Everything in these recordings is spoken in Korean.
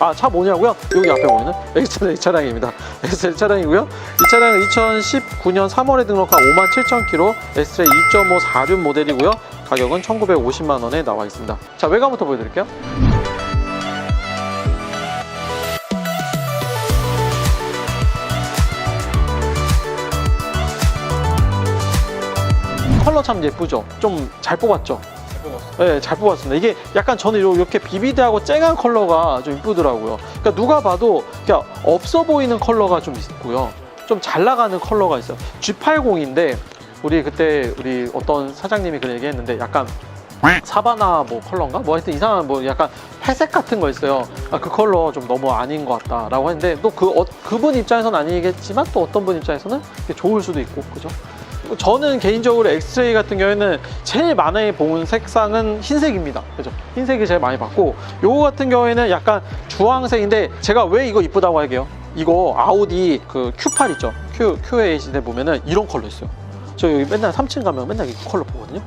아, 차 뭐냐고요? 여기 앞에 보이는 엑스레이 차량입니다. 엑스레이 차량이고요. 이 차량은 2019년 3월에 등록한 57,000km 엑스레이 2.5 4륜 모델이고요. 가격은 1,950만 원에 나와 있습니다. 자, 외관부터 보여드릴게요. 참 예쁘죠? 좀 잘 뽑았죠? 네, 잘 뽑았습니다. 이게 약간 저는 요- 이렇게 비비드하고 쨍한 컬러가 좀 이쁘더라고요. 그러니까 누가 봐도 그냥 없어 보이는 컬러가 좀 있고요. 좀 잘 나가는 컬러가 있어요. G80인데 우리 그때 우리 어떤 사장님이 그런 얘기 했는데 약간 사바나 뭐 컬러인가? 뭐 하여튼 이상한 뭐 약간 회색 같은 거 있어요. 아, 그 컬러 좀 너무 아닌 것 같다라고 했는데 또그 어, 그분 입장에서는 아니겠지만 또 어떤 분 입장에서는 좋을 수도 있고 그죠? 저는 개인적으로 엑스레이 같은 경우에는 제일 많이 본 색상은 흰색입니다. 그죠? 흰색이 제일 많이 봤고 요거 같은 경우에는 약간 주황색인데 제가 왜 이거 이쁘다고 할게요. 이거 아우디 그 Q8 있죠? Q, Q8에 보면은 이런 컬러 있어요. 저 여기 맨날 3층 가면 맨날 이 컬러 보거든요.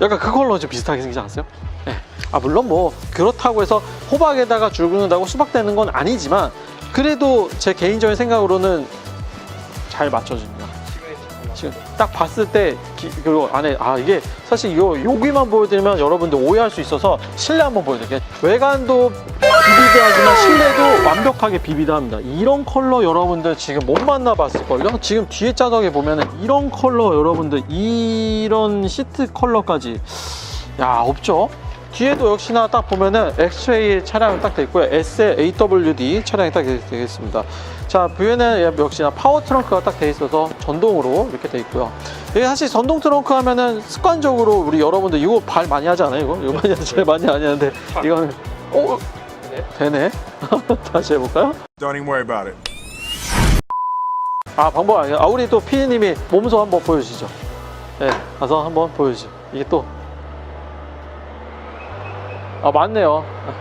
약간 그 컬러 좀 비슷하게 생기지 않았어요? 네. 아 물론 뭐 그렇다고 해서 호박에다가 줄 긋는다고 수박 되는 건 아니지만 그래도 제 개인적인 생각으로는 잘 맞춰집니다. 딱 봤을 때 기- 그리고 안에 아 이게 사실 요 여기만 보여드리면 여러분들 오해할 수 있어서 실내 한번 보여드릴게요. 외관도 비비드하지만 실내도 완벽하게 비비드합니다. 이런 컬러 여러분들 지금 못 만나봤을걸요? 지금 뒤에 자석에 보면은 이런 컬러 여러분들 이런 시트 컬러까지 야 없죠? 뒤에도 역시나 딱 보면은 엑스레이 차량이 딱돼 있고요. SLAWD 차량이 딱 되겠습니다 자 뷰에는 역시나 파워 트렁크가 딱 돼 있어서 전동으로 이렇게 돼 있고요 이게 사실 전동 트렁크 하면은 습관적으로 우리 여러분들 이거 발 많이 하지 않아요 이거? 이거 많이 하지 제일 많이 안 하는데 이거는 어? 되네 다시 해볼까요? Don't even worry about it. 아 방법 아니에요 아 우리 또 피디님이 몸소 한번 보여주시죠 네 가서 한번 보여주시죠 이게 또 아 맞네요 야,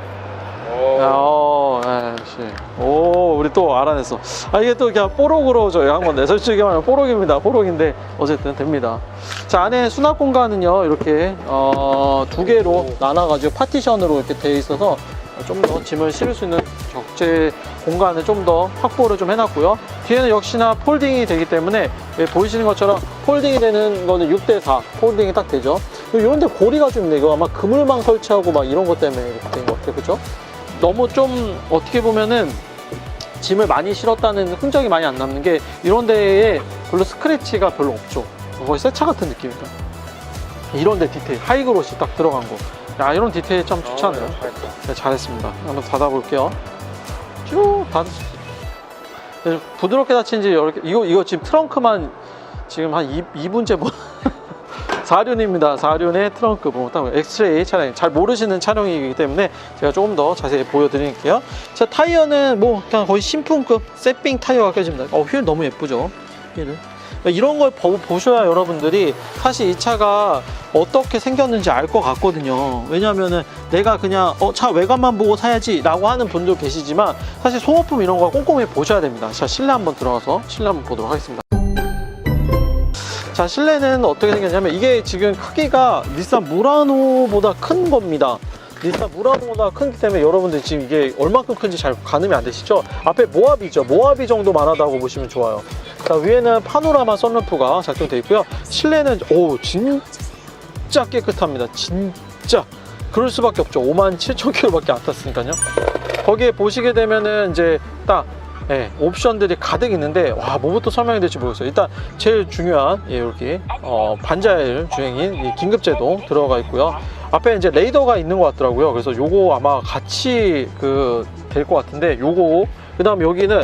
어, 예, 역시. 오, 우리 또 알아냈어. 아, 이게 또 그냥 뽀록으로 저희 한 건 데, 솔직히 말하면 뽀록입니다. 뽀록인데, 어쨌든 됩니다. 자, 안에 수납 공간은요, 이렇게, 어, 두 개로 나눠가지고 파티션으로 이렇게 돼 있어서 좀 더 짐을 실을 수 있는 적재 공간을 좀 더 확보를 좀 해놨고요. 뒤에는 역시나 폴딩이 되기 때문에, 예, 보이시는 것처럼 폴딩이 되는 거는 6대4 폴딩이 딱 되죠. 이런 데 고리가 좀 있네. 이거 아마 그물망 설치하고 막 이런 것 때문에 이렇게 된 것 같아요. 그죠? 너무 좀 어떻게 보면은 짐을 많이 실었다는 흔적이 많이 안 남는 게 이런 데에 별로 스크래치가 별로 없죠. 거의 새 차 같은 느낌이다. 이런 데 디테일, 하이그로시 딱 들어간 거. 야, 이런 디테일 참 좋지 않나요? 네, 잘했습니다. 한번 닫아볼게요. 쭉 있어요. 네, 부드럽게 닫힌지 이렇게 이거 이거 지금 트렁크만 지금 한 2, 2분째 뭐 4륜입니다. 4륜의 트렁크 보면 딱 엑스레이 차량 잘 모르시는 차량이기 때문에 제가 조금 더 자세히 보여드릴게요. 자 타이어는 뭐 그냥 거의 신품급 세핑 타이어가 껴집니다. 어, 휠 너무 예쁘죠? 휠을. 이런 걸 보, 보셔야 여러분들이 사실 이 차가 어떻게 생겼는지 알 것 같거든요. 왜냐하면은 내가 그냥 어, 차 외관만 보고 사야지 라고 하는 분도 계시지만 사실 소모품 이런 거 꼼꼼히 보셔야 됩니다. 자, 실내 한번 들어가서 실내 한번 보도록 하겠습니다. 자, 실내는 어떻게 생겼냐면 이게 지금 크기가 닛산 무라노보다 큰 겁니다. 닛산 무라노보다 크기 때문에 여러분들 지금 이게 얼마큼 큰지 잘 가늠이 안 되시죠? 앞에 모하비죠. 모하비 정도만 하다고 보시면 좋아요. 자, 위에는 파노라마 선루프가 작동되어 있고요. 실내는 오, 진짜 깨끗합니다. 진짜. 그럴 수밖에 없죠. 5만 7천 킬로밖에 안 탔으니까요. 거기에 보시게 되면은 이제 딱 예, 옵션들이 가득 있는데 와 뭐부터 설명해야 될지 모르겠어요. 일단 제일 중요한 예, 이렇게 어, 반자율 주행인 이 긴급제동 들어가 있고요. 앞에 이제 레이더가 있는 것 같더라고요. 그래서 요거 아마 같이 그 될 것 같은데 요거 그 다음 여기는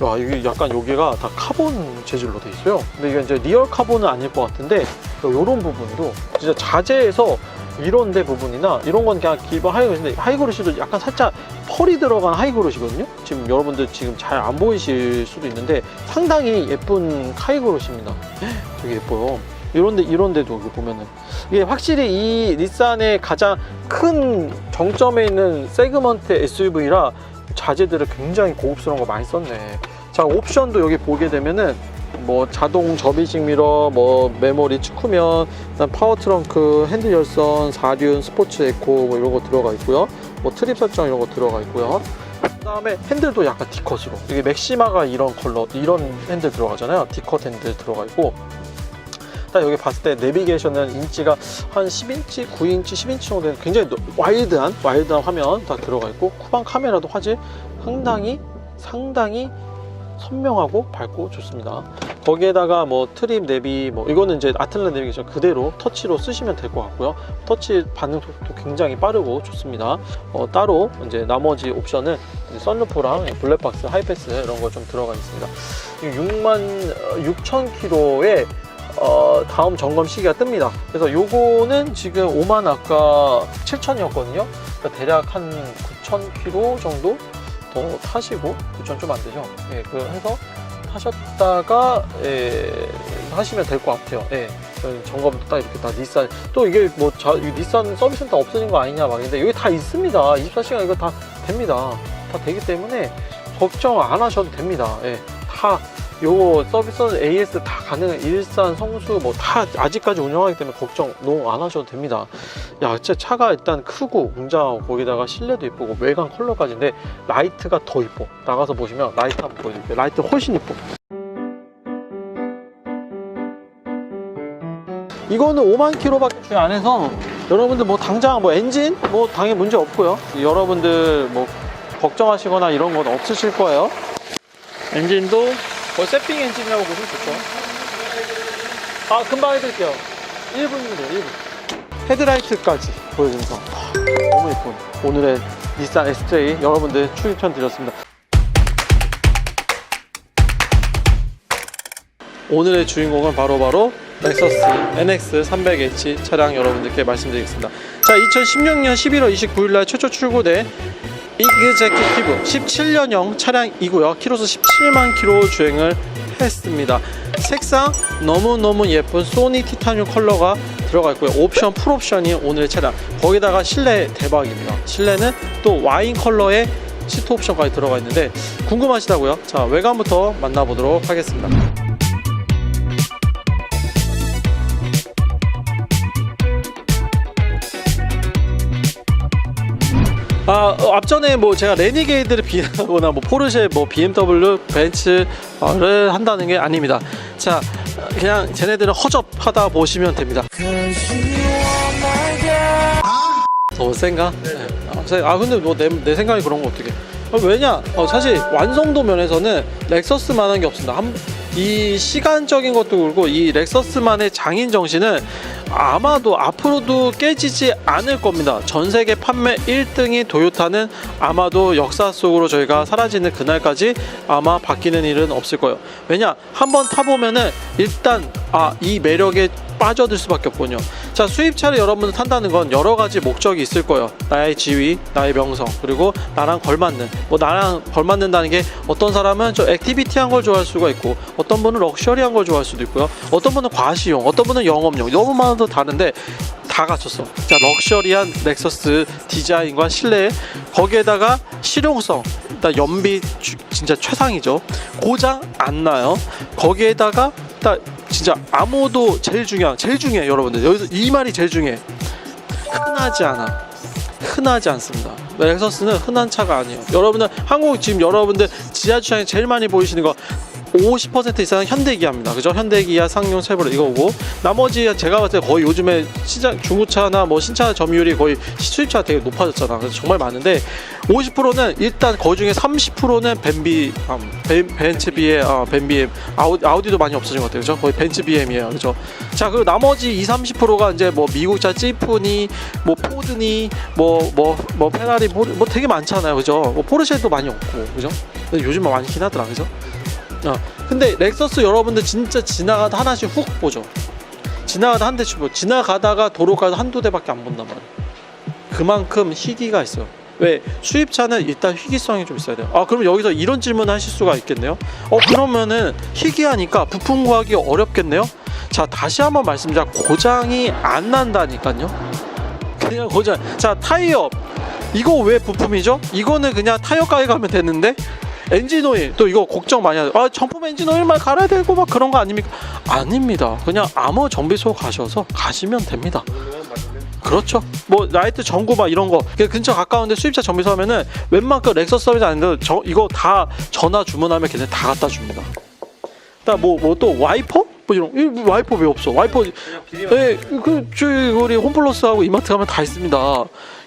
와 이게 약간 여기가 다 카본 재질로 돼 있어요. 근데 이게 이제 리얼 카본은 아닐 것 같은데 요런 부분도 진짜 자재에서 이런 데 부분이나 이런 건 그냥 기본 하이그릇인데 하이그릇이도 약간 살짝 펄이 들어간 하이그릇이거든요. 지금 여러분들 지금 잘 안 보이실 수도 있는데 상당히 예쁜 하이그릇입니다. 되게 예뻐요. 이런데 이런데도 보면은 이게 확실히 이 닛산의 가장 큰 정점에 있는 세그먼트 SUV라 자재들을 굉장히 고급스러운 거 많이 썼네. 자 옵션도 여기 보게 되면은 뭐 자동 접이식 미러, 뭐 메모리 그다음 파워 트렁크, 핸들 열선, 사륜, 스포츠 에코 뭐 이런 거 들어가 있고요. 뭐 트립 설정 이런 거 들어가 있고요. 그다음에 핸들도 약간 D컷으로 이게 맥시마가 이런 컬러 이런 핸들 들어가잖아요. D컷 핸들 들어가 있고 딱 여기 봤을 때 내비게이션은 인치가 한 10인치, 9인치, 10인치 정도 되는 굉장히 노- 와일드한 와일드한 화면 다 들어가 있고 쿠방 카메라도 화질 상당히 상당히 선명하고 밝고 좋습니다. 거기에다가 뭐 트립 내비 뭐 이거는 이제 아틀란 내비게이션 그대로 터치로 쓰시면 될 것 같고요. 터치 반응 속도 굉장히 빠르고 좋습니다. 어, 따로 이제 나머지 옵션은 썬루프랑 블랙박스, 하이패스 이런 거 좀 들어가 있습니다. 6만 6천 킬로에 어, 다음 점검 시기가 뜹니다. 그래서 요거는 지금 5만 아까 7천이었거든요. 그러니까 대략 한 9천 킬로 정도 더 타시고 9천 좀 안 되죠. 예, 그 해서 타셨다가 예, 하시면 될 것 같아요. 예. 점검도 딱 이렇게 다 닛산 또 이게 뭐 자, 이 닛산 서비스 센터 없어진 거 아니냐 막 근데 여기 다 있습니다. 24시간 이거 다 됩니다. 다 되기 때문에 걱정 안 하셔도 됩니다. 예. 다 요거 서비스 AS 다 가능해 일산 성수 뭐 다 아직까지 운영하기 때문에 걱정 너무 안 하셔도 됩니다. 야, 진짜 차가 일단 크고 웅장하고 거기다가 실내도 이쁘고 외관 컬러까지인데 라이트가 더 이뻐. 나가서 보시면 라이트 한번 보여드릴게요. 라이트 훨씬 이뻐. 이거는 5만 킬로밖에 주행 안 해서 여러분들 뭐 당장 뭐 엔진 뭐 당연히 문제 없고요. 여러분들 뭐 걱정하시거나 이런 건 없으실 거예요. 엔진도 거의 세핑 엔진이라고 보시면 좋죠. 아, 금방 해드릴게요. 1분이면 돼요, 1분. 헤드라이트까지 보여주면서 아, 너무 예쁜 오늘의 닛산 S3 여러분들 추천 드렸습니다. 오늘의 주인공은 바로바로 렉서스 NX 300H 차량 여러분들께 말씀드리겠습니다. 자, 2016년 11월 29일 날 최초 출고된 이그제큐티브 17년형 차량이고요. 키로수 17만 킬로 주행을 했습니다. 색상 너무너무 예쁜 소니 티타늄 컬러가 들어가 있고요. 옵션 풀옵션이 오늘의 차량. 거기다가 실내 대박입니다. 실내는 또 와인 컬러의 시트 옵션까지 들어가 있는데 궁금하시다고요? 자, 외관부터 만나보도록 하겠습니다. 아 어, 앞전에 뭐 제가 레니게이드를 비하거나 뭐 포르쉐 뭐 BMW 벤츠를 한다는 게 아닙니다. 자 그냥 쟤네들은 허접하다 보시면 됩니다. 너무 센가? 네. 아, 세- 아 근데 뭐 내 내 생각이 그런 거 어떻게? 아, 왜냐? 어, 사실 완성도 면에서는 렉서스만한 게 없습니다. 한, 이 시간적인 것도 그렇고 이 렉서스만의 장인 정신은 아마도 앞으로도 깨지지 않을 겁니다. 전 세계 판매 1등인 도요타는 아마도 역사 속으로 저희가 사라지는 그날까지 아마 바뀌는 일은 없을 거예요. 왜냐? 한번 타보면은 일단 아, 이 매력에 빠져들 수밖에 없군요. 자, 수입차를 여러분들 탄다는 건 여러 가지 목적이 있을 거예요. 나의 지위, 나의 명성, 그리고 나랑 걸맞는, 뭐 나랑 걸맞는다는 게 어떤 사람은 좀 액티비티한 걸 좋아할 수가 있고, 어떤 분은 럭셔리한 걸 좋아할 수도 있고요. 어떤 분은 과시용, 어떤 분은 영업용, 너무 많아도 다른데 다 갖췄어. 자, 럭셔리한 렉서스 디자인과 실내, 거기에다가 실용성, 일단 연비 주- 진짜 최상이죠. 고장 안 나요. 거기에다가 딱 진짜 아무도 제일 중요한 제일 중요해 여러분들. 여기서 이 말이 제일 중요해. 흔하지 않아. 흔하지 않습니다. 렉서스는 흔한 차가 아니에요. 여러분들 한국 지금 여러분들 지하 주차장에 제일 많이 보이시는 거 50% 이상은 현대기아입니다. 그죠? 현대기아, 상용, 세브르 이거고 나머지 제가 봤을 때 거의 요즘에 시장 중고차나 뭐 신차 점유율이 거의 수입차 되게 높아졌잖아. 그래서 정말 많은데 50%는 일단 그 중에 30%는 벤비, 아, 벤, 벤츠 BM, 아, 벤 BM, 아우디, 아우디도 많이 없어진 것 같아요. 그죠? 거의 벤츠 BM이에요. 그죠? 자, 그리고 나머지 2, 30%가 이제 뭐 미국차 지프니, 뭐 포드니, 뭐, 뭐, 뭐 페라리, 뭐, 뭐 되게 많잖아요. 그죠? 뭐 포르쉐도 많이 없고. 그죠? 요즘 많긴 하더라. 그죠? 어, 근데 렉서스 여러분들 진짜 지나가다 하나씩 훅 보죠. 지나가다 한 대씩 보. 지나가다가 도로 가서 한두 대밖에 안 본단 말이에요. 그만큼 희귀가 있어요. 왜 수입차는 일단 희귀성이 좀 있어야 돼요. 아 그럼 여기서 이런 질문 하실 수가 있겠네요. 어 그러면은 희귀하니까 부품 구하기 어렵겠네요. 자 다시 한번 말씀드려 고장이 안 난다니까요. 그냥 고장. 자 타이어 이거 왜 부품이죠? 이거는 그냥 타이어 가게 가면 되는데 엔진 오일 또 이거 걱정 많이 하죠. 아 정품 엔진 오일만 갈아야 되고 막 그런 거 아닙니까? 아닙니다. 그냥 아무 정비소 가셔서 가시면 됩니다. 그렇죠. 뭐 라이트 전구 막 이런 거그 근처 가까운데 수입차 정비소 하면은 웬만큼 렉서스 서비스 아닌데 저 이거 다 전화 주문하면 걔네 다 갖다 줍니다. 뭐뭐 또 와이퍼? 뭐 이런 이 와이퍼 왜 없어? 와이퍼 네, 그 저희 우리 홈플러스하고 이마트 가면 다 있습니다.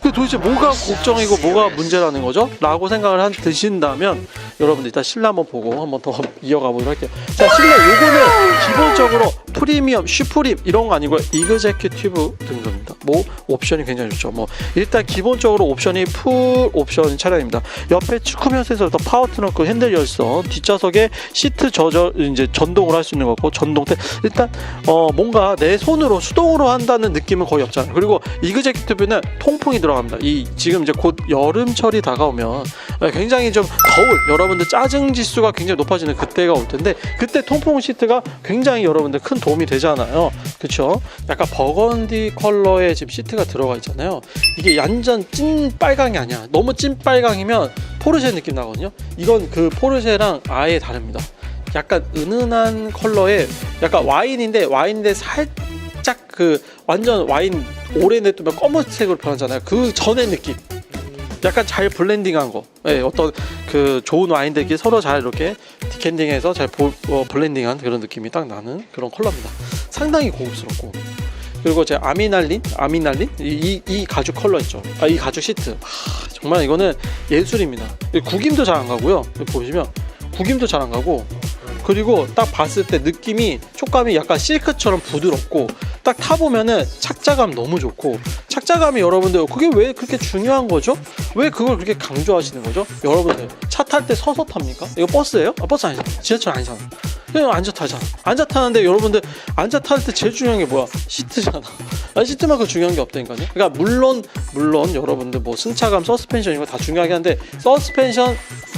그 도대체 뭐가 걱정이고 뭐가 문제라는 거죠? 라고 생각을 한 드신다면 여러분들 일단 실내 한번 보고 한번 더 이어가 보도록 할게요. 자 실내 요거는 기본적으로 프리미엄, 슈프림 이런 거 아니고 이그제큐티브 등급입니다. 뭐 옵션이 굉장히 좋죠. 뭐 일단 기본적으로 옵션이 풀 옵션 차량입니다. 옆에 축구면 센서부터 파워 트렁크, 핸들 열선, 뒷좌석에 시트 저절 이제 전동을 할 수 있는 거고 전동대 일단 어 뭔가 내 손으로 수동으로 한다는 느낌은 거의 없잖아요. 그리고 이그제큐티브는 통풍이 들어갑니다. 이 지금 이제 곧 여름철이 다가오면 굉장히 좀 더울 여러분들 짜증 지수가 굉장히 높아지는 그때가 올 텐데 그때 통풍 시트가 굉장히 여러분들 큰 도움이 되잖아요. 그렇죠? 약간 버건디 컬러의 지금 시트가 들어가 있잖아요. 이게 완전 찐 빨강이 아니야. 너무 찐 빨강이면 포르쉐 느낌 나거든요. 이건 그 포르쉐랑 아예 다릅니다. 약간 은은한 컬러의 약간 와인인데 와인인데 살짝 그 완전 와인 오래 냅두면 검은색으로 변하잖아요. 그 전의 느낌. 약간 잘 블렌딩한 거. 예, 어떤 그 좋은 와인들끼리 서로 잘 이렇게 디캔딩해서 잘 보- 어, 블렌딩한 그런 느낌이 딱 나는 그런 컬러입니다. 상당히 고급스럽고. 그리고 제 아미날린, 아미날린 이, 이, 이 가죽 컬러 있죠. 아, 이 가죽 시트. 하, 정말 이거는 예술입니다. 이 구김도 잘 안 가고요. 보시면 구김도 잘 안 가고 그리고 딱 봤을 때 느낌이 촉감이 약간 실크처럼 부드럽고 딱 타보면은 착자감 너무 좋고 착자감이 여러분들 그게 왜 그렇게 중요한 거죠? 왜 그걸 그렇게 강조하시는 거죠? 여러분들 차 탈 때 서서 탑니까? 이거 버스예요? 아 버스 아니잖아 지하철 아니잖아 그냥 앉아 타잖아 앉아 타는데 여러분들 앉아 탈 때 제일 중요한 게 뭐야? 시트잖아 아, 시트만큼 중요한 게 없다니까요 그러니까 물론 물론 여러분들 뭐 승차감 서스펜션 이거 다 중요하긴 한데 서스펜션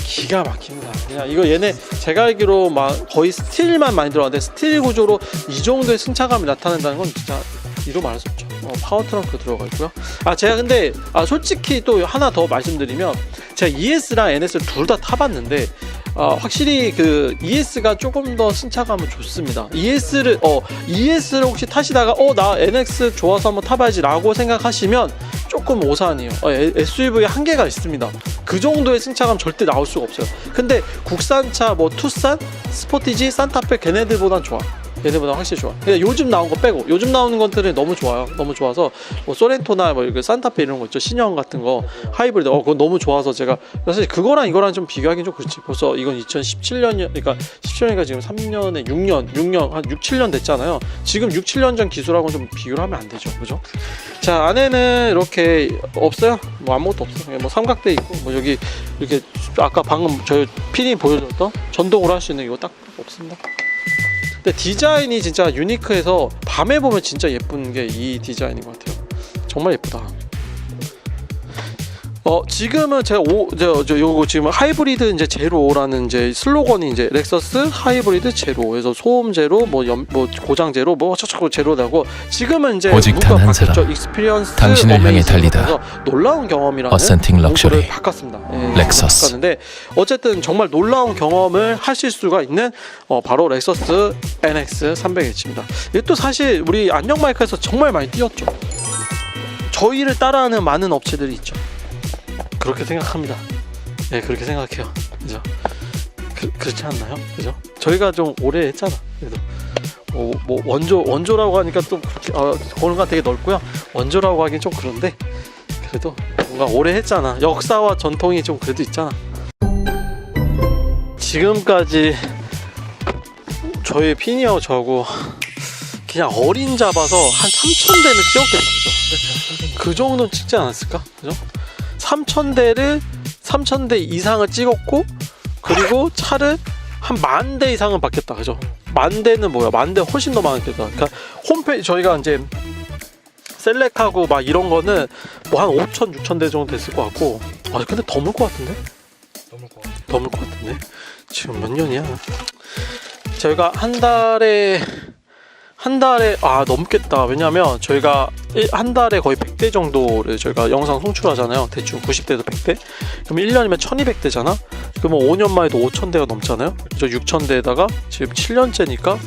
기가 막힙니다. 그냥 이거 얘네 제가 알기로 막 거의 스틸만 많이 들어가는데 스틸 구조로 이 정도의 승차감이 나타낸다는 건 진짜 이로 말할 수 없죠. 어, 파워 트렁크 들어가 있고요. 아 제가 근데 아 솔직히 또 하나 더 말씀드리면 제가 ES랑 NS를 둘 다 타봤는데 아, 확실히 그 ES가 조금 더 승차감은 좋습니다. ES를 어 ES를 혹시 타시다가 어 나 NX 좋아서 한번 타봐야지라고 생각하시면 조금 오산이에요. 어, SUV에 한계가 있습니다. 그 정도의 승차감 절대 나올 수가 없어요. 근데 국산차 뭐 투싼, 스포티지, 산타페 걔네들보단 좋아. 얘네보다 확실히 좋아. 근데 요즘 나온 거 빼고 요즘 나오는 것들은 너무 좋아요. 너무 좋아서 뭐 소렌토나 뭐 이렇게 산타페 이런 거 있죠. 신형 같은 거 하이브리드 어 그건 너무 좋아서 제가 사실 그거랑 이거랑 좀 비교하기는 좀 그렇지. 벌써 이건 2017년 그러니까 17년이니까 지금 3년에 6년 6년 한 6, 7년 됐잖아요. 지금 6, 7년 전 기술하고는 좀 비교를 하면 안 되죠. 그죠? 자 안에는 이렇게 없어요. 뭐 아무것도. 그냥 뭐 삼각대 있고 뭐 여기 이렇게 아까 방금 저 피디 보여줬던 전동으로 할 수 있는 이거 딱 없습니다. 근데 디자인이 진짜 유니크해서 밤에 보면 진짜 예쁜 게 이 디자인인 것 같아요. 정말 예쁘다. 어 지금은 제가 오저 저 요거 지금 하이브리드 이제 제로라는 이제 슬로건이 이제 렉서스 하이브리드 제로 그래서 소음 제로 뭐뭐 고장 제로 뭐 저저고 제로라고 지금은 이제 오직 단한 바뀌었죠. 익스피리언스 당신을 향해 달리다. 놀라운 경험이라는 어센팅 럭셔리. 바꿨습니다. 예, 렉서스. 바꿨는데 어쨌든 정말 놀라운 경험을 하실 수가 있는 어, 바로 렉서스 NX 300H입니다. 이게 또 사실 우리 안녕 마이크에서 정말 많이 뛰었죠. 저희를 따라하는 많은 업체들이 있죠. 그렇게 생각합니다. 네, 그렇게 생각해요. 그죠? 그, 그렇지 않나요? 그죠? 저희가 좀 오래 했잖아. 그래도 어, 뭐 원조 원조라고 하니까 또 그렇게 어, 공간 되게 넓고요. 원조라고 하긴 좀 그런데 그래도 뭔가 오래 했잖아. 역사와 전통이 좀 그래도 있잖아. 지금까지 저희 피니하고 저하고 그냥 어린 잡아서 한 3천 대는 찍었겠다, 그죠? 그 정도는 찍지 않았을까, 그죠? 3천 대를 3천 대 이상을 찍었고 그리고 차를 한 만 대 이상은 받겠다, 그죠? 만 대는 뭐야? 만 대 훨씬 더 많겠다. 그러니까 홈페이지 저희가 이제 셀렉하고 막 이런 거는 뭐 한 5천, 6천 대 정도 됐을 것 같고 아 근데 더물 것 같은데? 더물 것 같은데? 지금 몇 년이야? 저희가 한 달에 한 달에 아 넘겠다 왜냐면 저희가 일- 한 달에 거의 100대 정도를 저희가 영상 송출하잖아요 대충 90대도 100대 그럼 1년이면 1200대잖아 그러면 5년 만에도 5천 대가 넘잖아요. 저 6천 대에다가 지금 7년째니까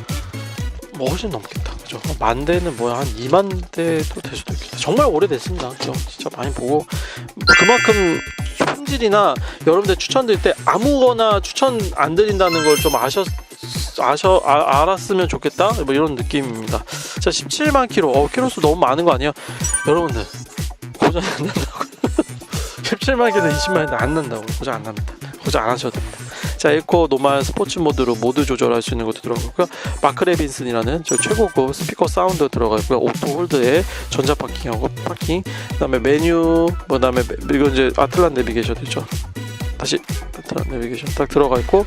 뭐 훨씬 넘겠다. 그죠? 만 대는 뭐야 한 2만 대도 될 수도 있겠다. 정말 오래됐습니다. 그죠? 진짜 많이 보고 뭐 그만큼 품질이나 여러분들 추천드릴 때 아무거나 추천 안 드린다는 걸 좀 아셨 아셔 아, 알았으면 좋겠다 뭐 이런 느낌입니다. 자 17만 킬로 어 킬로수 너무 많은 거 아니에요? 여러분들 고장 안 난다고 17만 킬로 20만 안 난다고 고장 안 납니다. 고장 안 하셔도 됩니다. 자 에코 노말 스포츠 모드로 모드 조절할 수 있는 것도 들어가고요. 마크 레빈슨이라는 저 최고급 스피커 사운드 들어가 있고요. 오토 홀드에 전자 파킹하고 파킹 그 다음에 메뉴 뭐 그다음에 이거 이제 아틀란 내비게이션 있죠. 다시 아틀란 내비게이션 딱 들어가 있고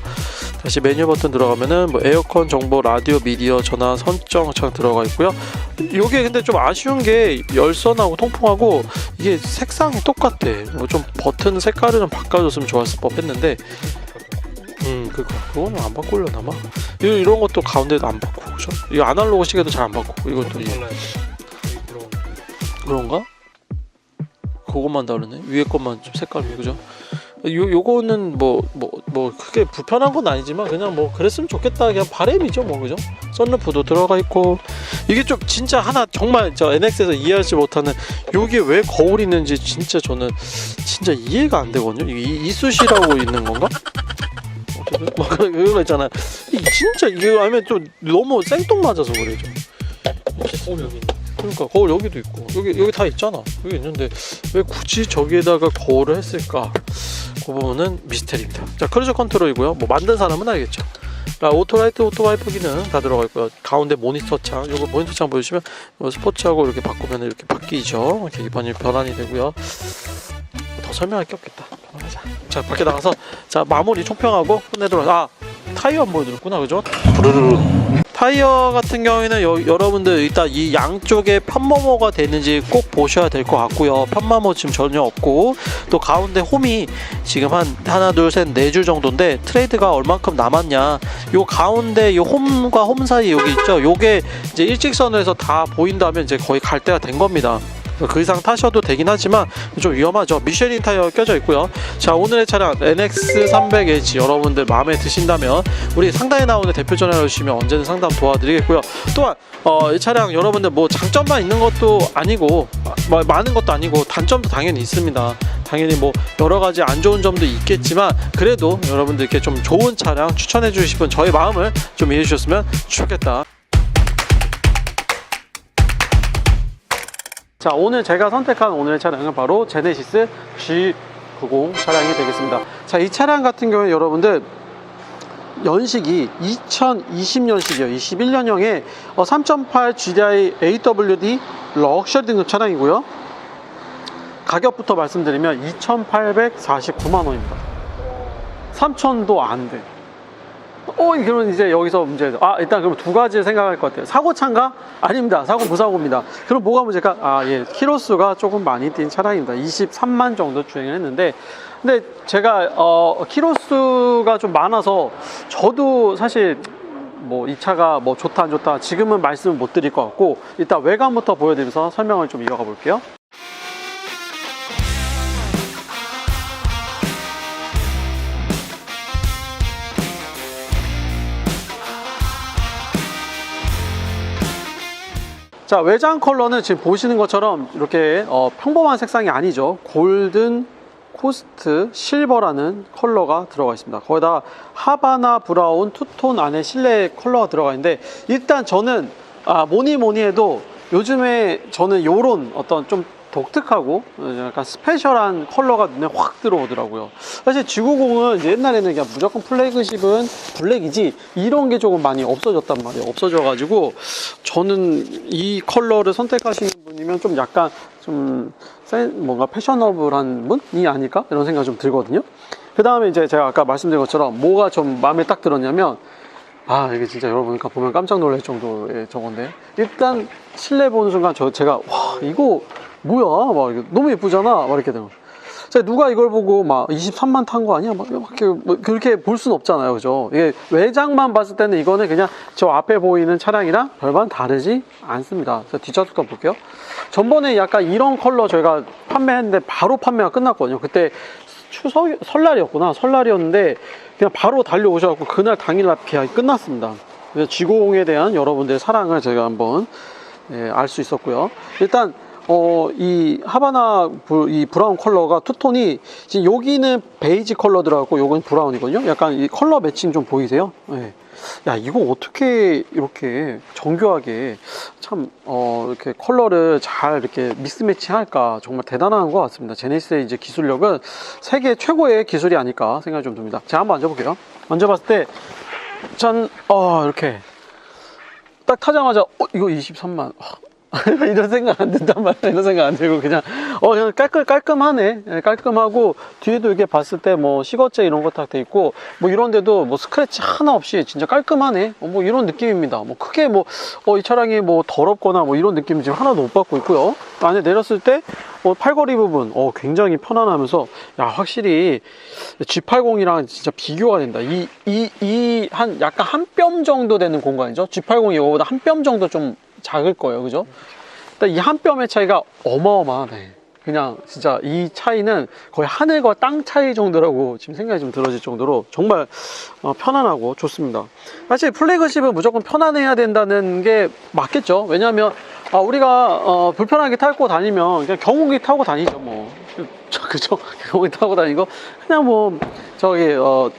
다시 메뉴 버튼 들어가면은 뭐 에어컨 정보 라디오 미디어 전화 선정 창 들어가 있고요. 이게 근데 좀 아쉬운 게 열선하고 통풍하고 이게 색상이 똑같아. 뭐 좀 버튼 색깔을 좀 바꿔줬으면 좋았을 법했는데 음 그거 그거는 안 바꾸려나 봐. 이- 이런 것도 가운데도 안 바꾸고 그죠? 이 아날로그 시계도 잘 안 바꾸고 이것도 이- 그런가? 그것만 다르네. 위에 것만 좀 색깔이 그죠? 요 요거는 뭐 뭐 뭐 크게 불편한 건 아니지만 그냥 뭐 그랬으면 좋겠다 그냥 바램이죠 뭐 그죠? 썬루프도 들어가 있고 이게 좀 진짜 하나 정말 저 NX에서 이해하지 못하는 요게 왜 거울이 있는지 진짜 저는 진짜 이해가 안 되거든요. 이 이쑤시라고 있는 건가? 막 그런 그거 있잖아. 이 진짜 이게 아니면 좀 너무 생뚱맞아서 그래 좀. 어 여기 있네. 그러니까 거울 여기도 있고 여기 여기 다 있잖아 여기 있는데 왜 굳이 저기에다가 거울을 했을까 그 부분은 미스테리입니다. 자 크루즈 컨트롤이고요. 뭐 만든 사람은 알겠죠. 자 오토라이트 오토와이프 기능 다 들어가 있고요. 가운데 모니터 창 요거 모니터 창 보여주시면 요 스포츠하고 이렇게 바꾸면 이렇게 바뀌죠. 번이 변환이 되고요. 더 설명할 게 없겠다. 그만하자. 자 밖에 나가서 자 마무리 총평하고 끝내도록. 아 타이어 안 보여드렸구나. 그죠? 부르르르 타이어 같은 경우에는 여, 여러분들 일단 이 양쪽에 편마모가 되는지 꼭 보셔야 될 것 같고요. 편마모 지금 전혀 없고 또 가운데 홈이 지금 한 하나 둘 셋 네 줄 정도인데 트레이드가 얼만큼 남았냐? 요 가운데 요 홈과 홈 사이 여기 있죠. 요게 이제 일직선에서 다 보인다면 이제 거의 갈 때가 된 겁니다. 그 이상 타셔도 되긴 하지만 좀 위험하죠. 미쉐린 타이어 껴져 있고요. 자 오늘의 차량 NX300H 여러분들 마음에 드신다면 우리 상단에 나오는 대표 전화를 주시면 언제든 상담 도와드리겠고요. 또한 어, 이 차량 여러분들 뭐 장점만 있는 것도 아니고 마- 많은 것도 아니고 단점도 당연히 있습니다. 당연히 뭐 여러 가지 안 좋은 점도 있겠지만 그래도 여러분들께 좀 좋은 차량 추천해 싶은 저의 마음을 좀 이해해 주셨으면 좋겠다. 자 오늘 제가 선택한 오늘의 차량은 바로 제네시스 G90 차량이 되겠습니다. 자 이 차량 같은 경우에 여러분들 연식이 2020년식이에요. 21년형의 3.8 GDI AWD 럭셔리 등급 차량이고요. 가격부터 말씀드리면 2,849만 원입니다. 3,000도 안 돼. 어, 그러면 이제 여기서 문제. 아, 일단 그럼 두 가지 생각할 것 같아요. 사고차인가? 아닙니다. 사고 무사고입니다. 그럼 뭐가 문제일까? 아, 예. 키로수가 조금 많이 뛴 차량입니다. 23만 정도 주행을 했는데, 근데 제가, 어, 키로수가 좀 많아서 저도 사실 뭐이 차가 뭐 좋다 안 좋다 지금은 말씀을 못 드릴 것 같고 일단 외관부터 보여드리면서 설명을 좀 이어가 볼게요. 자 외장 컬러는 지금 보시는 것처럼 이렇게 어, 평범한 색상이 아니죠. 골든 코스트 실버라는 컬러가 들어가 있습니다. 거기다 하바나 브라운 투톤 안에 실내 컬러가 들어가 있는데 일단 저는 아, 뭐니 뭐니 해도 요즘에 저는 요런 어떤 좀 독특하고 약간 스페셜한 컬러가 눈에 확 들어오더라고요. 사실 G90은 이제 옛날에는 그냥 무조건 플래그십은 블랙이지 이런 게 조금 많이 없어졌단 말이에요. 없어져 가지고 저는 이 컬러를 선택하시는 분이면 좀 약간 좀 센- 뭔가 패셔너블한 분이 아닐까 이런 생각이 좀 들거든요. 그 다음에 이제 제가 아까 말씀드린 것처럼 뭐가 좀 마음에 딱 들었냐면 아 이게 진짜 여러분 보면 깜짝 놀랄 정도의 저건데 일단 실내 보는 순간 저 제가 와 이거 뭐야 막 너무 예쁘잖아 막 이렇게 되는. 자, 누가 이걸 보고 막 23만 탄 거 아니야? 막 이렇게 뭐 그렇게 볼 수는 없잖아요. 그죠? 이게 외장만 봤을 때는 이거는 그냥 저 앞에 보이는 차량이랑 별반 다르지 않습니다. 그래서 뒷좌석도 볼게요. 전번에 약간 이런 컬러 저희가 판매했는데 바로 판매가 끝났거든요. 그때 추석 설날이었구나 설날이었는데 그냥 바로 달려오셔갖고 그날 당일날 계약이 끝났습니다. 그래서 G90에 대한 여러분들의 사랑을 제가 한번 예, 알 수 있었고요. 일단 어, 이 하바나 브- 이 브라운 컬러가 투톤이 지금 여기는 베이지 컬러 들어갔고 요건 브라운이거든요. 약간 이 컬러 매칭 좀 보이세요? 예. 야 이거 어떻게 이렇게 정교하게 참 어, 이렇게 컬러를 잘 이렇게 믹스 매칭할까 정말 대단한 것 같습니다. 제네시스의 이제 기술력은 세계 최고의 기술이 아닐까 생각이 좀 듭니다. 제가 한번 앉아볼게요. 앉아봤을 때 전, 어, 이렇게 딱 타자마자 어, 이거 23만 이런 생각 안 든단 말이야. 이런 생각 안 들고 그냥 어 그냥 깔끔 깔끔하네. 예, 깔끔하고 뒤에도 이렇게 봤을 때 뭐 시거제 이런 거딱돼 있고 뭐 이런데도 뭐 스크래치 하나 없이 진짜 깔끔하네. 어, 뭐 이런 느낌입니다. 뭐 크게 뭐 어 이 차량이 뭐 더럽거나 뭐 이런 느낌 지금 하나도 못 받고 있고요. 안에 내렸을 때 어, 팔걸이 부분 어 굉장히 편안하면서 야 확실히 G80이랑 진짜 비교가 된다. 이, 이, 이, 한, 약간 한 뼘 정도 되는 공간이죠. G80이 이거보다 한 뼘 정도 좀 작을 거예요. 그죠? 일단 이 한 뼘의 차이가 어마어마하네. 그냥 진짜 이 차이는 거의 하늘과 땅 차이 정도라고 지금 생각이 좀 들어질 정도로 정말 어, 편안하고 좋습니다. 사실 플래그십은 무조건 편안해야 된다는 게 맞겠죠. 왜냐하면 아, 우리가 어, 불편하게 타고 다니면 그냥 경운기 타고 다니죠. 뭐 그죠? 경운기 타고 다니고 그냥 뭐 저기 어,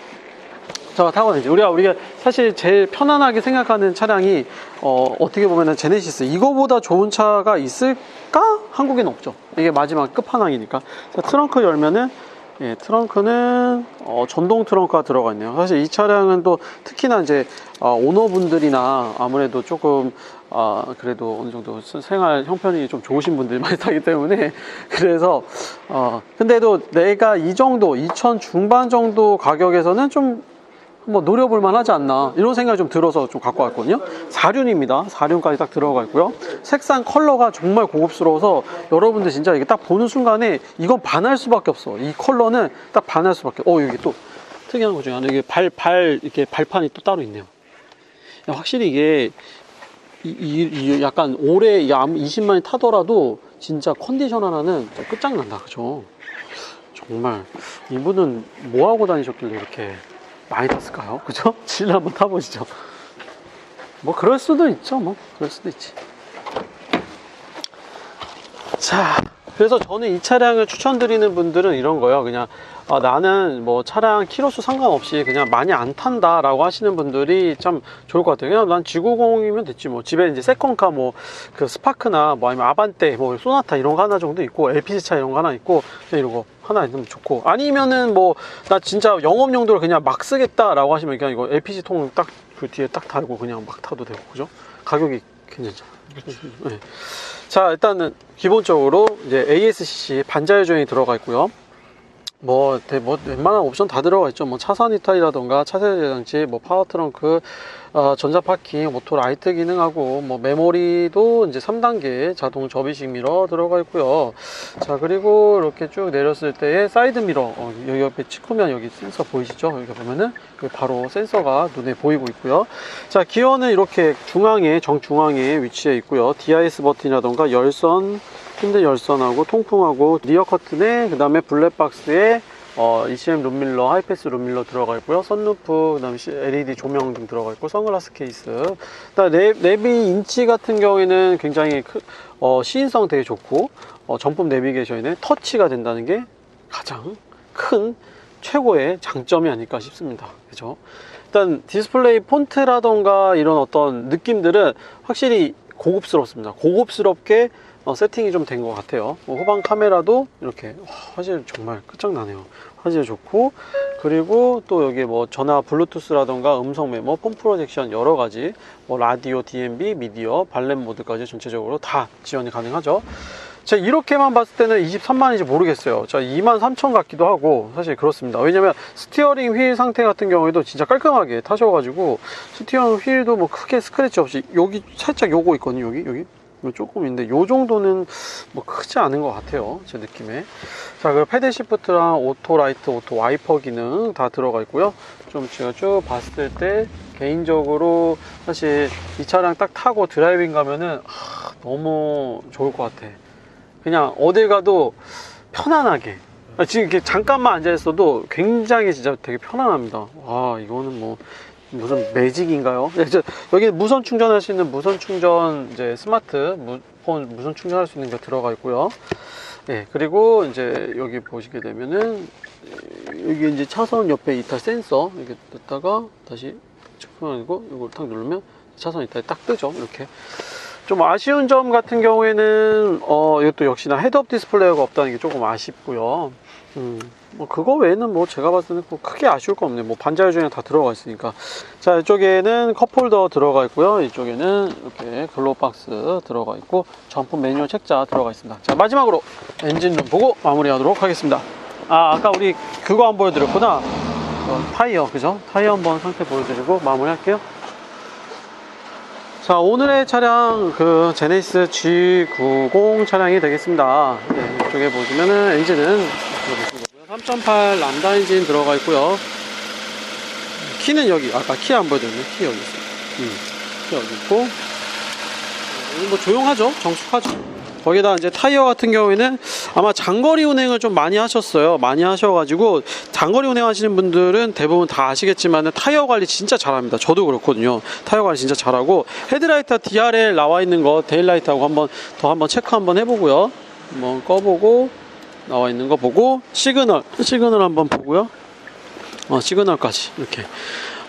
저 타고 다니죠. 우리가 우리가 사실 제일 편안하게 생각하는 차량이 어, 어떻게 보면은 제네시스 이거보다 좋은 차가 있을까? 한국에는 없죠. 이게 마지막 끝판왕이니까. 자, 트렁크 열면은 예, 트렁크는 어, 전동 트렁크가 들어가 있네요. 사실 이 차량은 또 특히나 이제 어, 오너분들이나 아무래도 조금 아, 그래도 어느 정도 스- 생활 형편이 좀 좋으신 분들이 많이 타기 때문에 그래서 어, 근데도 내가 이 정도 2천 중반 정도 가격에서는 좀 뭐 노려볼 만하지 않나 이런 생각이 좀 들어서 좀 갖고 왔거든요. 4륜입니다. 4륜까지 딱 들어가 있고요. 색상 컬러가 정말 고급스러워서 여러분들 진짜 이게 딱 보는 순간에 이건 반할 수밖에 없어. 이 컬러는 딱 반할 수밖에 어. 여기 또 특이한 거 중에 하나. 이게 발, 발 이렇게 발판이 또 따로 있네요. 야, 확실히 이게 이, 이- 이 약간 올해 이 아무 20만이 타더라도 진짜 컨디션 하나는 끝장난다. 그죠? 정말. 이분은 뭐 하고 다니셨길래 이렇게 많이 탔을까요? 그죠? 질 한번 타보시죠. 뭐 그럴 수도 있죠. 뭐 그럴 수도 있지. 자, 그래서 저는 이 차량을 추천드리는 분들은 이런 거예요. 그냥 아, 나는 뭐 차량 키로수 상관없이 그냥 많이 안 탄다 라고 하시는 분들이 참 좋을 것 같아요. 그냥 난 G90이면 됐지 뭐 집에 이제 세컨카 뭐 그 스파크나 뭐 아니면 아반떼 뭐 소나타 이런 거 하나 정도 있고 LPG 차 이런 거 하나 있고 그냥 이런 거 하나 있으면 좋고 아니면은 뭐 나 진짜 영업 용도로 그냥 막 쓰겠다 라고 하시면 그냥 이거 LPG 통 딱 그 뒤에 딱 달고 그냥 막 타도 되고 그죠? 가격이 괜찮잖아. 네. 자 일단은 기본적으로 이제 ASCC 반자율 조행이 들어가 있고요. 뭐, 대- 뭐 웬만한 옵션 다 들어가 있죠. 뭐 차선 이탈이라던가 차세대 장치, 뭐 파워 트렁크, 어, 전자 파킹, 오토 라이트 기능하고 뭐 메모리도 이제 3단계 자동 접이식 미러 들어가 있고요. 자 그리고 이렇게 쭉 내렸을 때의 사이드 미러 어, 여기 옆에 치쿠면 여기 센서 보이시죠? 여기 보면은 그 바로 센서가 눈에 보이고 있고요. 자 기어는 이렇게 중앙에 정중앙에 위치해 있고요. DIS 버튼이라던가 열선 핸들 열선하고 통풍하고 리어 커튼에 그 다음에 블랙박스에 어, ECM 룸밀러, 하이패스 룸밀러 들어가 있고요. 선루프, 그 다음에 LED 조명 등 들어가 있고, 선글라스 케이스. 그다음 내, 내비 인치 같은 경우에는 굉장히 크, 어, 시인성 되게 좋고, 어, 전품 내비게이션에 터치가 된다는 게 가장 큰 최고의 장점이 아닐까 싶습니다. 그죠? 일단 디스플레이 폰트라던가 이런 어떤 느낌들은 확실히 고급스럽습니다. 고급스럽게 어, 세팅이 좀 된 것 같아요. 뭐 후방 카메라도 이렇게 와, 화질 정말 끝장나네요. 화질 좋고 그리고 또 여기 뭐 전화 블루투스라던가 음성 메모, 폰 프로젝션 여러 가지 뭐 라디오, DMB, 미디어, 발렛 모드까지 전체적으로 다 지원이 가능하죠. 제가 이렇게만 봤을 때는 23만인지 모르겠어요. 자, 2만 3천 같기도 하고 사실 그렇습니다. 왜냐면 스티어링 휠 상태 같은 경우에도 진짜 깔끔하게 타셔가지고 스티어링 휠도 뭐 크게 스크래치 없이 여기 살짝 요거 있거든요. 여기 여기 요 조금 있는데 요 정도는 뭐 크지 않은 것 같아요. 제 느낌에. 자, 그리고 패드 시프트랑 오토 라이트, 오토 와이퍼 기능 다 들어가 있고요. 좀 제가 쭉 봤을 때 개인적으로 사실 이 차량 딱 타고 드라이빙 가면은 아, 너무 좋을 것 같아. 그냥 어딜 가도 편안하게 아, 지금 이렇게 잠깐만 앉아 있어도 굉장히 진짜 되게 편안합니다. 와 이거는 뭐 무슨 매직인가요? 네, 저, 여기 무선 충전할 수 있는 무선 충전 이제 스마트 무, 폰 무선 충전할 수 있는 게 들어가 있고요. 예 그리고 이제 여기 보시게 되면은 여기 이제 차선 옆에 이탈 센서 이렇게 뒀다가 다시 측정하고 이걸 탁 누르면 차선 이탈이 딱 뜨죠 이렇게 좀 아쉬운 점 같은 경우에는 어 이것도 역시나 헤드업 디스플레이가 없다는 게 조금 아쉽고요. 음, 뭐 그거 외에는 뭐 제가 봤을 때는 뭐 크게 아쉬울 거 없네요. 뭐 반자율 중에 다 들어가 있으니까. 자 이쪽에는 컵홀더 들어가 있고요. 이쪽에는 이렇게 글로박스 들어가 있고 정품 매뉴얼 책자 들어가 있습니다. 자 마지막으로 엔진룸 보고 마무리하도록 하겠습니다. 아 아까 우리 그거 안 보여드렸구나. 어, 타이어 그죠? 타이어 한번 상태 보여드리고 마무리할게요 자 오늘의 차량 그 제네시스 G90 차량이 되겠습니다. 네, 이쪽에 보시면은 엔진은 3.8 람다 엔진 들어가 있고요. 키는 여기 아까 키 안 보여드렸네. 키 여기 있어요. 음, 키 여기 있고. 오늘 뭐 조용하죠? 정숙하죠 거기다 이제 타이어 같은 경우에는 아마 장거리 운행을 좀 많이 하셨어요. 많이 하셔가지고 장거리 운행하시는 분들은 대부분 다 아시겠지만 타이어 관리 진짜 잘합니다. 저도 그렇거든요. 타이어 관리 진짜 잘하고 헤드라이트 DRL 나와 있는 거 데일라이트하고 한번 더 한번 체크 한번 해보고요. 한번 꺼보고 나와 있는 거 보고 시그널 시그널 한번 보고요. 어, 시그널까지 이렇게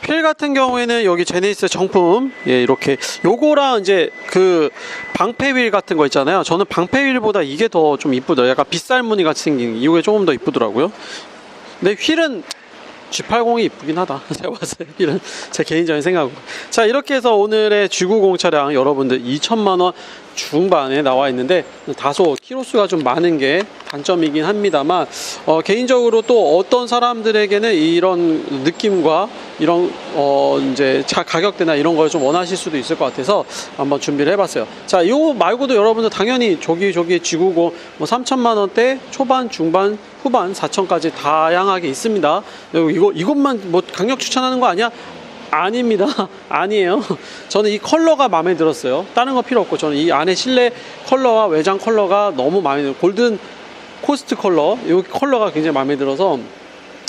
휠 같은 경우에는 여기 제네시스 정품 예 이렇게 요거랑 이제 그 방패 휠 같은 거 있잖아요. 저는 방패 휠보다 이게 더 좀 이쁘더라고요. 약간 빗살 무늬 같이 생긴 이게 조금 더 이쁘더라고요. 근데 휠은 G80이 이쁘긴 하다. 제가 봤을 때 휠은 제 개인적인 생각으로. 자 이렇게 해서 오늘의 G90 차량 여러분들 2천만 원 중반에 나와 있는데 다소 키로수가 좀 많은 게 단점이긴 합니다만 어, 개인적으로 또 어떤 사람들에게는 이런 느낌과 이런 어, 이제 차 가격대나 이런 걸 좀 원하실 수도 있을 것 같아서 한번 준비를 해봤어요. 자, 이거 말고도 여러분들 당연히 조기 조기 G90 뭐 3천만 원대 초반, 중반, 후반 4천까지 다양하게 있습니다. 이거 이것만 뭐 강력 추천하는 거 아니야? 아닙니다. 아니에요. 저는 이 컬러가 마음에 들었어요. 다른 거 필요 없고 저는 이 안에 실내 컬러와 외장 컬러가 너무 마음에 들어요. 골든 코스트 컬러, 이 컬러가 굉장히 마음에 들어서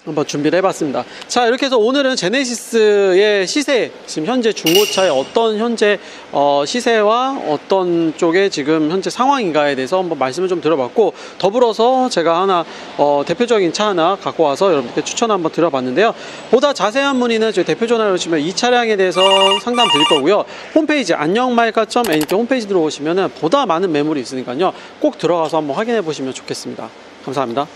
한번 준비를 해봤습니다. 자, 이렇게 해서 오늘은 제네시스의 시세, 지금 현재 중고차의 어떤 현재 어, 시세와 어떤 쪽에 지금 현재 상황인가에 대해서 한번 말씀을 좀 들어봤고, 더불어서 제가 하나 어, 대표적인 차 하나 갖고 와서 여러분께 추천 한번 드려봤는데요. 보다 자세한 문의는 저희 대표 전화로 오시면 이 차량에 대해서 상담 드릴 거고요. 홈페이지 안녕말가.nk 홈페이지 들어오시면은 보다 많은 매물이 있으니까요. 꼭 들어가서 한번 확인해 보시면 좋겠습니다. 감사합니다.